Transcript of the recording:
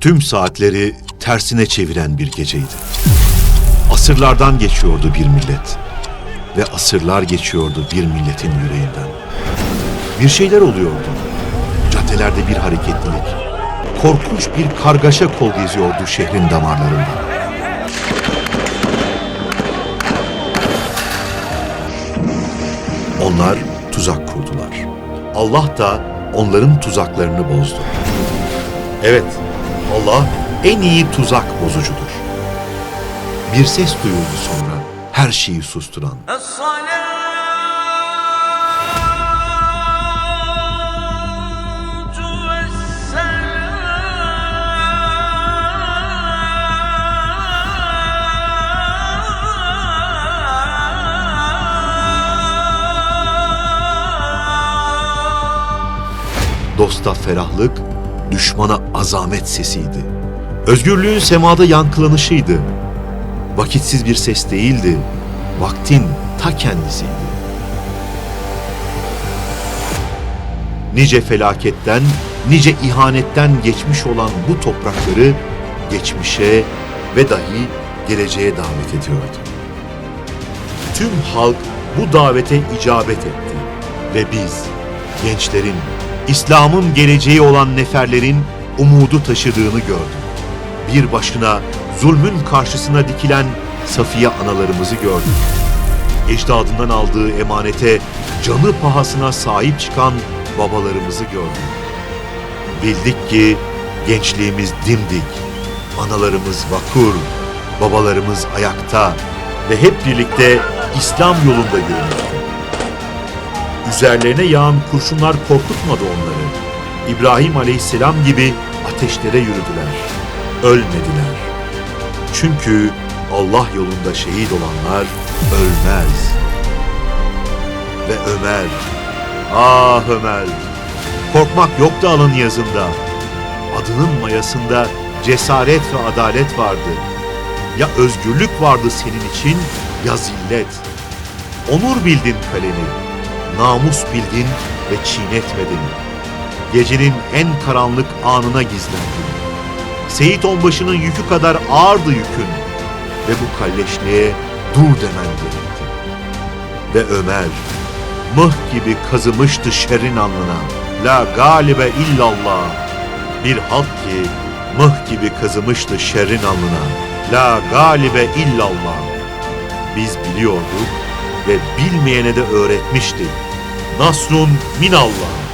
tüm saatleri tersine çeviren bir geceydi. Asırlardan geçiyordu bir millet ve asırlar geçiyordu bir milletin yüreğinden. Bir şeyler oluyordu. Caddelerde bir hareketlilik, korkunç bir kargaşa kol geziyordu şehrin damarlarında. Onlar tuzak kurdular. Allah da onların tuzaklarını bozdu. Evet, Allah en iyi tuzak bozucudur. Bir ses duyuldu sonra her şeyi susturan. Dosta ferahlık, düşmana azamet sesiydi. Özgürlüğün semada yankılanışıydı. Vakitsiz bir ses değildi, vaktin ta kendisiydi. Nice felaketten, nice ihanetten geçmiş olan bu toprakları geçmişe ve dahi geleceğe davet ediyordu. Tüm halk bu davete icabet etti ve biz gençlerin, İslam'ın geleceği olan neferlerin umudu taşıdığını gördük. Bir başına zulmün karşısına dikilen Safiye analarımızı gördük. Ecdadından aldığı emanete canı pahasına sahip çıkan babalarımızı gördük. Bildik ki gençliğimiz dimdik, analarımız vakur, babalarımız ayakta ve hep birlikte İslam yolunda yürümüştü. Üzerlerine yağan kurşunlar korkutmadı onları. İbrahim aleyhisselam gibi ateşlere yürüdüler. Ölmediler. Çünkü Allah yolunda şehit olanlar ölmez. Ve Ömer, ah Ömer, korkmak yoktu alın yazında. Adının mayasında cesaret ve adalet vardı. Ya özgürlük vardı senin için ya zillet. Onur bildin kaleni, namus bildin ve çiğnetmedin. Gecenin en karanlık anına gizlendin. Seyit Onbaşı'nın yükü kadar ağırdı yükün ve bu kalleşliğe dur demen gerekti. Ve Ömer, mıh gibi kazımıştı şerrin alnına. La galibe illallah. Bir halk ki mıh gibi kazımıştı şerrin alnına. La galibe illallah. Biz biliyorduk ve bilmeyene de öğretmişti. Nasrun minallah.